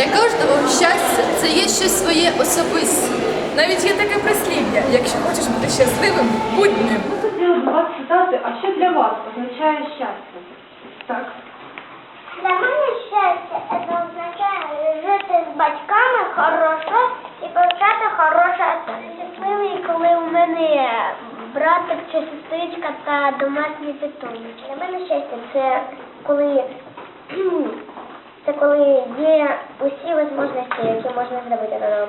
Для кожного щастя це є щось своє особисте. Навіть є таке прислів'я, якщо хочеш бути щасливим, будь ним. Ми хотіли б вас спитати, а що для вас означає щастя? Так. Для мене щастя це означає жити з батьками хорошо і повчати хороше. Щасливий, коли у мене братик чи сестричка та домашні питомники. Для мене щастя це коли це коли є усі можливості, які можна зробити на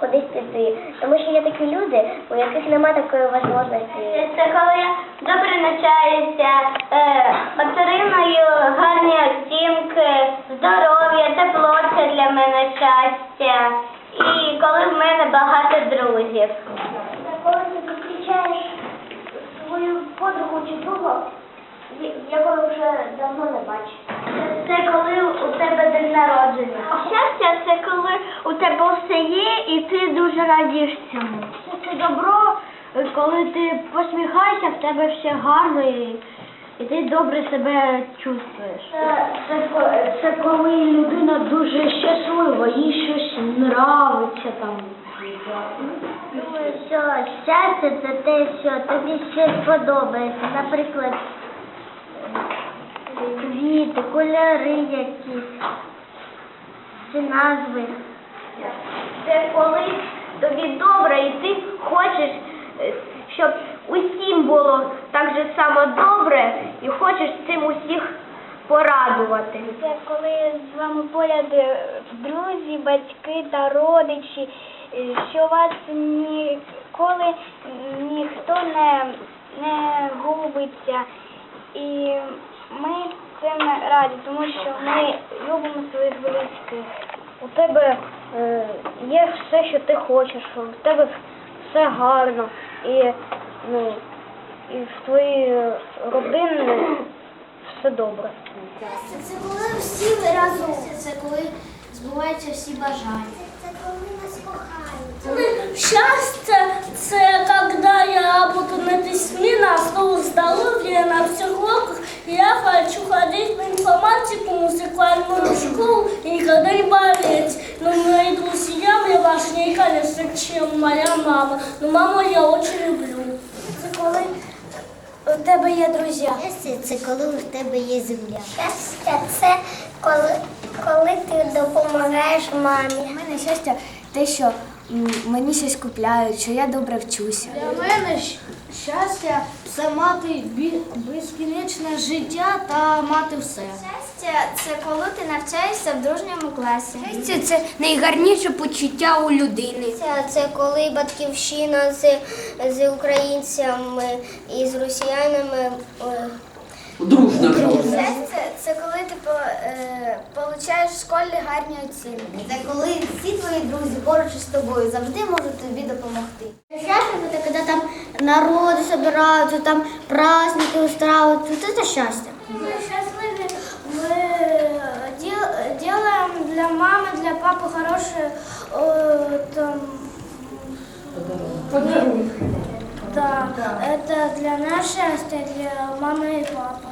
кудись піти. Тому що є такі люди, у яких немає такої можливості. Це коли я добре навчаюся, е, отримаю гарні оцінки, здоров'я, тепло це для мене щастя. І коли в мене багато друзів. Коли ти зустрічаєш свою подругу чи друга, якого вже давно не бачиш. Це коли у тебе день народження. Щастя це коли у тебе все є і ти дуже радієш цьому. Це, добро, коли ти посміхаєшся, в тебе все гарно і, і ти добре себе чувствуєш. Це, це, це коли людина дуже щаслива, їй щось нравиться там. Що щастя це те, що тобі щось подобається. Наприклад, квіти, кольори якісь, чи назви. Це коли тобі добре і ти хочеш, е, щоб усім було так же само добре і хочеш цим усіх порадувати. Це коли з вами поряд е, друзі, батьки та родичі, е, що вас ніколи ніхто не, не губиться. І ми цим раді, тому що ми любимо своїх близьких. У тебе е, є все, що ти хочеш, у тебе все гарно і, ну, і в твоїй родині все добре. Це коли всі ви разом. Це коли збуваються всі бажання. Це коли нас кохають. Счастье – це когда я буду на письме, на основу здоровья, на психологах, и я хочу ходить в информатику, музыкальную школу и никогда не болеть. Но мои друзья мне важнее, конечно, чем моя мама. Но маму я очень люблю. Це коли у тебе є друзі. Щастя це коли в тебе є земля. Щастя це коли, коли ти допомагаєш мамі. У мене щастя те, що м, мені щось купляють, що я добре вчуся. Для мене щастя це мати безкінечне життя та мати все. Щастя це коли ти навчаєшся в дружньому класі. Щастя це найгарніше почуття у людини. Це, це коли батьківщина з, з українцями і з росіянами. е, Дружна дружна. Щастя це коли ти по, е, получаєш в школі гарні оцінки. Це коли всі твої друзі поруч із тобою завжди можуть тобі допомогти. Счастье это когда там народы собираются, там праздники устраивают. Вот это счастье. Мы счастливы, мы дел- делаем для мамы, для папы хорошие э, там, подарунки. Да, это для нас счастье, для мамы и папы.